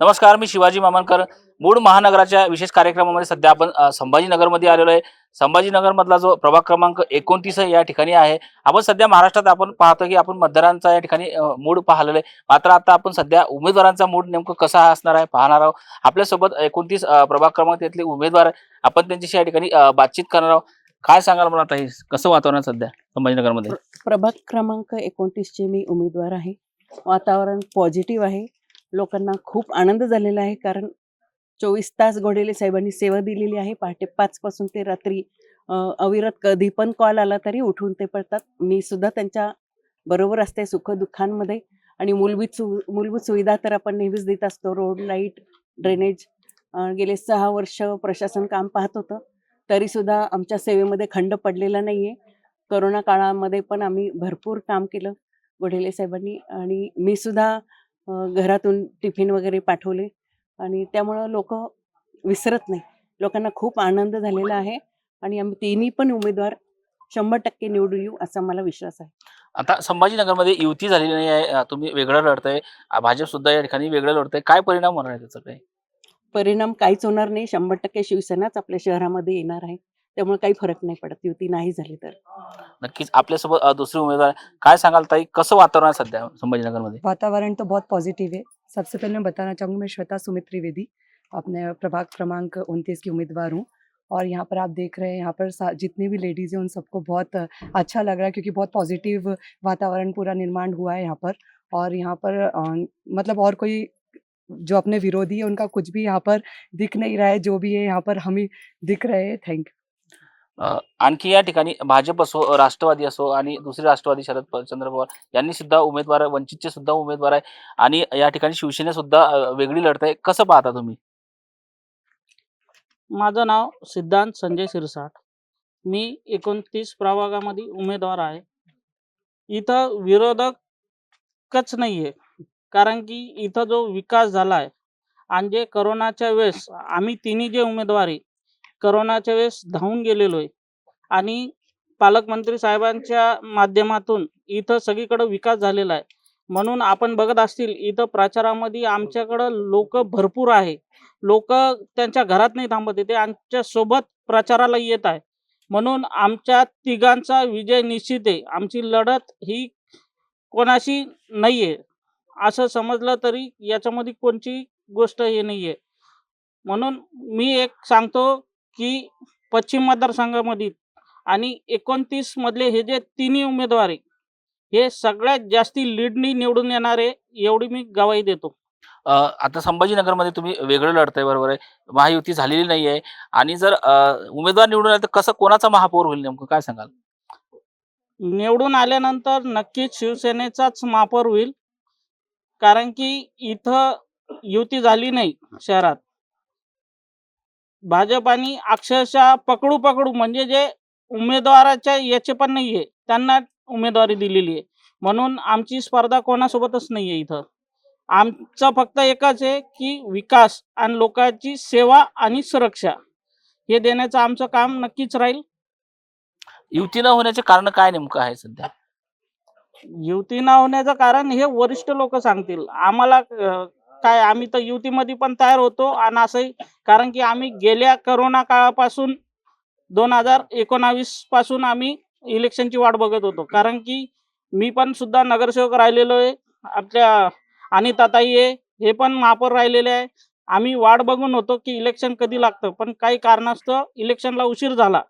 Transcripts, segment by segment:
नमस्कार मी शिवाजी मामनकर. मूळ महानगराच्या विशेष कार्यक्रमामध्ये सध्या आपण संभाजीनगरमध्ये आलेलो आहे. संभाजीनगरमधला जो प्रभाग क्रमांक एकोणतीस या ठिकाणी आहे. आपण सध्या महाराष्ट्रात आपण पाहतो की आपण मतदारांचा या ठिकाणी मूड पाहिलेला आहे. मात्र आता आपण सध्या उमेदवारांचा मूड नेमकं कसा असणार आहे पाहणार आहोत. आपल्यासोबत एकोणतीस प्रभाग क्रमांक तिथले उमेदवार आहे. आपण त्यांच्याशी या ठिकाणी बातचीत करणार आहोत. काय सांगाल मला आता हे? कसं वातावरण सध्या संभाजीनगरमध्ये? प्रभाग क्रमांक एकोणतीसचे मी उमेदवार आहे. वातावरण पॉझिटिव्ह आहे. लोकांना खूप आनंद झालेला आहे. कारण चोवीस तास घोडेले साहेबांनी सेवा दिलेली आहे. पहाटे पाच पासून ते रात्री अविरत कधी पण कॉल आला तरी उठून ते पडतात मी सुद्धा त्यांच्या बरोबर असते सुखदुःखांमध्ये. आणि मूलभूत सु मूलभूत सुविधा तर आपण नेहमीच देत असतो. रोड लाइट ड्रेनेज गेले सहा वर्ष प्रशासन काम पाहत होतं. तरीसुद्धा आमच्या सेवेमध्ये खंड पडलेला नाही आहे करोना काळामध्ये पण आम्ही भरपूर काम केलं वढेले साहेबांनी. आणि मी सुद्धा घरातून टिफिन वगैरे पाठवले आणि त्यामुळं लोक विसरत नाही. लोकांना खूप आनंद झालेला आहे आणि आम्ही तिन्ही पण उमेदवार शंभर टक्के निवडून येऊ असा मला विश्वास आहे. आता संभाजीनगरमध्ये युती झालेली नाही आहे. तुम्ही वेगळं लढताय. भाजप सुद्धा या ठिकाणी वेगळं लढतंय. काय परिणाम होणार आहे त्याचा काही? परिणाम काहीच होणार नाही. शंभर टक्के शिवसेनाच आपल्या शहरामध्ये येणार आहे. त्यामुळे काही फरक नाही पडत. युती नाही झाली तर. नक्कीच. आपल्यासोबत अ, दुसरे उमेदवार आहे. काय सांगाल ताई? कसं वातावरण आहे सध्या संभाजीनगरमध्ये? वातावरण तो बहुत पॉजिटिव है सबसे पहले मैं बताना चाहूँगी मैं श्वेता सुमित त्रिवेदी. अपने प्रभाग क्रमांक उनतीस की उम्मीदवार हूँ. और यहाँ पर आप देख रहे हैं यहाँ पर सा- जितनी भी लेडीज़ हैं उन सबको बहुत अ, अच्छा लग रहा है क्योंकि बहुत पॉजिटिव वातावरण पूरा निर्माण हुआ है यहाँ पर. और यहाँ पर अ, मतलब और कोई जो अपने विरोधी है उनका कुछ भी यहाँ पर दिख नहीं रहा है. जो भी है यहाँ पर हम ही दिख रहे हैं. थैंक अ, आणखी या ठिकाणी भाजप असो राष्ट्रवादी असो आणि दुसरे राष्ट्रवादी शरद चंद्र पवार यांनी सुद्धा उमेदवार वंचितचे सुद्धा उमेदवार आहे आणि या ठिकाणी शिवसेना सुद्धा वेगळी लढत आहे. कसं पाहता तुम्ही? माझं नाव सिद्धांत संजय शिरसाट. मी एकोणतीस प्रभागामध्ये उमेदवार आहे. इथं विरोधकच नाहीये. कारण की इथं जो विकास झाला आहे आणि जे करोनाच्या वेळेस आम्ही तिन्ही जे उमेदवार आहे करोनाच्या वेळेस धावून गेलेलो आहे आणि पालकमंत्री साहेबांच्या माध्यमातून इथं सगळीकडं विकास झालेला आहे. म्हणून आपण बघत असतील इथं प्रचारामध्ये आमच्याकडं लोक भरपूर आहे. लोक त्यांच्या घरात नाही थांबत येते आमच्यासोबत आमच्यासोबत प्रचाराला येत आहे. म्हणून आमच्या तिघांचा विजय निश्चित आहे. आमची लढत ही कोणाशी नाही आहे असं समजलं तरी याच्यामध्ये कोणची गोष्ट हे नाही आहे म्हणून मी एक सांगतो की पश्चिम मतदारसंघामध्ये आणि एकोणतीस मधले हे जे तिन्ही उमेदवार हे सगळ्यात जास्ती लीडनी निवडून येणारे एवढी मी गवाही देतो. आता संभाजीनगरमध्ये तुम्ही वेगळं लढताय बरोबर आहे. महायुती झालेली नाही आहे आणि जर उमेदवार निवडून आले तर कसं कोणाचा महापौर होईल नेमकं? काय सांगाल? निवडून आल्यानंतर नक्कीच शिवसेनेचाच मापर होईल. कारण की इथं युती झाली नाही शहरात. भाजप आणि अक्षरशः पकडू पकडू म्हणजे जे उमेदवाराच्या याचे पण नाहीये. त्यांना उमेदवारी दिलेली आहे. म्हणून आमची स्पर्धा कोणासोबतच नाहीये इथं. आमचं फक्त एकच आहे की विकास आणि लोकांची सेवा आणि सुरक्षा हे देण्याचं आमचं काम नक्कीच राहील. युती न होण्याचे कारण काय नेमकं आहे सध्या? युती न होण्याचं कारण हे वरिष्ठ लोक सांगतील. आम्हाला काय आम्ही तर युतीमध्ये पण तयार होतो आणि असंही कारण की आम्ही गेल्या करोना काळापासून दोन हजार एकोणावीसपासून आम्ही इलेक्शनची वाट बघत होतो. कारण की मी पण सुद्धा नगरसेवक राहिलेलो आहे. आपल्या अनिताताई आहे हे पण महापौर राहिलेले आहे. आम्ही वाट बघून होतो की इलेक्शन कधी लागतं. पण काही कारणास्तव इलेक्शनला उशीर झाला.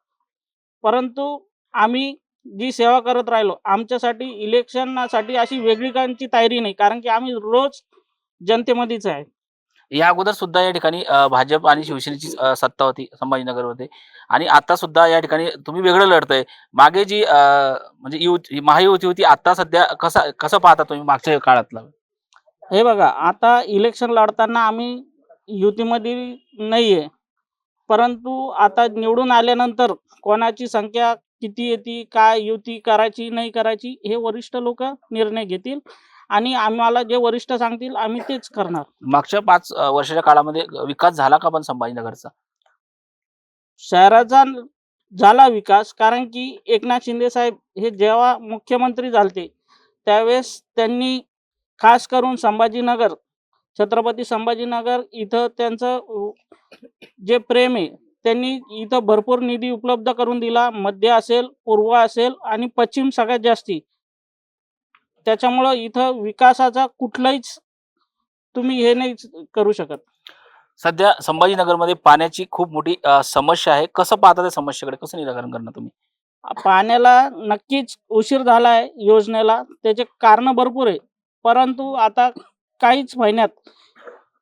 परंतु आम्ही जी सेवा करत राहिलो आमच्यासाठी इलेक्शनसाठी अशी वेगळी कांची तयारी नाही. कारण की आम्ही रोज जनतेमध्येच आहे. या अगोदर सुद्धा या ठिकाणी भाजप आणि शिवसेनेची सत्ता होती संभाजीनगरमध्ये. आणि आता सुद्धा या ठिकाणी तुम्ही वेगळं लढतंय. मागे जी म्हणजे युती महायुती होती आता सध्या कसा कसं पाहता तुम्ही मागच्या काळातला? हे बघा आता इलेक्शन लढताना आम्ही युतीमध्ये नाही आहे परंतु आता निवडून आल्यानंतर कोणाची संख्या किती येते काय युती करायची नाही करायची हे वरिष्ठ लोक निर्णय घेतील. आणि आम्हाला जे वरिष्ठ सांगतील आम्ही तेच करणार. मागच्या पाच वर्षाच्या काळामध्ये विकास झाला का पण संभाजीनगरचा? शहराचा झाला विकास कारण की एकनाथ शिंदे साहेब हे जेव्हा मुख्यमंत्री झालते त्यावेळेस त्यांनी खास करून संभाजीनगर छत्रपती संभाजीनगर इथं त्यांचं जे प्रेम आहे त्यांनी इथं भरपूर निधी उपलब्ध करून दिला. मध्य असेल पूर्व असेल आणि पश्चिम सगळ्यात जास्ती. त्याच्यामुळं इथं विकासाचा कुठलाहीच तुम्ही हे नाही करू शकत. सध्या संभाजीनगरमध्ये पाण्याची खूप मोठी अ, समस्या आहे. कसं पाहता त्या समस्येकडे? कसं निराकरण करणार तुम्ही? पाण्याला नक्कीच उशीर झाला आहे योजनेला. त्याचे कारण भरपूर आहे. परंतु आता काहीच महिन्यात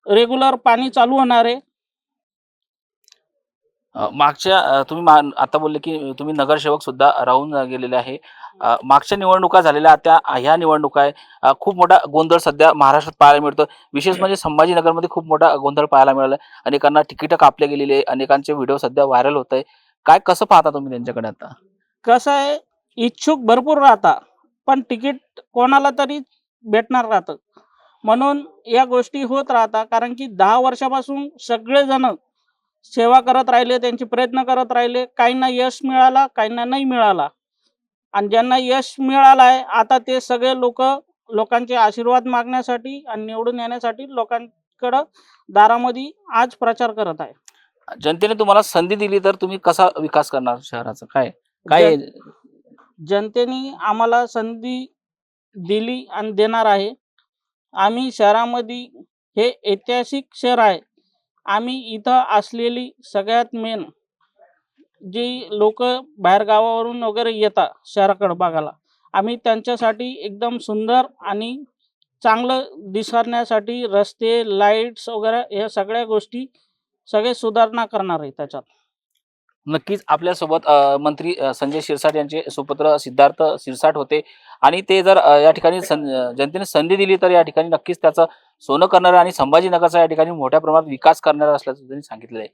रेग्युलर पाणी चालू होणार आहे. मागच्या तुम्ही मा- आता बोलले की तुम्ही नगरसेवक सुद्धा राहून गेलेले आहे. मागच्या निवडणुका झालेल्या त्या ह्या निवडणुका आहे. खूप मोठा गोंधळ सध्या महाराष्ट्रात पाहायला मिळतो विशेष म्हणजे संभाजीनगरमध्ये खूप मोठा गोंधळ पाहायला मिळाला. अनेकांना तिकीट कापले गेलेले आहे, अनेकांचे व्हिडिओ सध्या व्हायरल होत आहे. काय कसं पाहता तुम्ही त्यांच्याकडे आता? कसं आहे इच्छुक भरपूर राहता. पण तिकीट कोणाला तरी भेटणार राहतं. म्हणून या गोष्टी होत राहतात कारण की दहा वर्षापासून सगळेजण सेवा करत राहिले त्यांचे प्रयत्न करत राहिले. काहींना यश मिळाला काहींना नाही मिळाला. आणि ज्यांना यश मिळालं आहे आता ते सगळे लोक लोकांचे आशीर्वाद मागण्यासाठी आणि निवडून येण्यासाठी लोकांकडं दारामध्ये आज प्रचार करत आहे. जनतेने तुम्हाला संधी दिली तर तुम्ही कसा विकास करणार शहराचा? काय काय जनतेने आम्हाला संधी दिली आणि देणार आहे. आम्ही शहरामध्ये हे ऐतिहासिक शहर आहे. आम्ही इथं असलेली सगळ्यात मेन जी लोक बाहेर गावावरून वगैरे येतात शहराकडे बघायला आम्ही त्यांच्यासाठी एकदम सुंदर आणि चांगलं दिसण्यासाठी रस्ते लाईट्स वगैरे या सगळ्या गोष्टी सगळे सुधारणा करणार आहे त्याच्यात. नक्कीच आपल्यासोबत मंत्री संजय शिरसाट यांचे सुपुत्र सिद्धार्थ शिरसाट होते. आणि ते जर या ठिकाणी सं- जनतेने संधी दिली तर या ठिकाणी नक्कीच त्याचं सोनं करणारं आणि संभाजीनगरचा या ठिकाणी मोठ्या प्रमाणात विकास करणार असल्याचं त्यांनी सांगितलं आहे.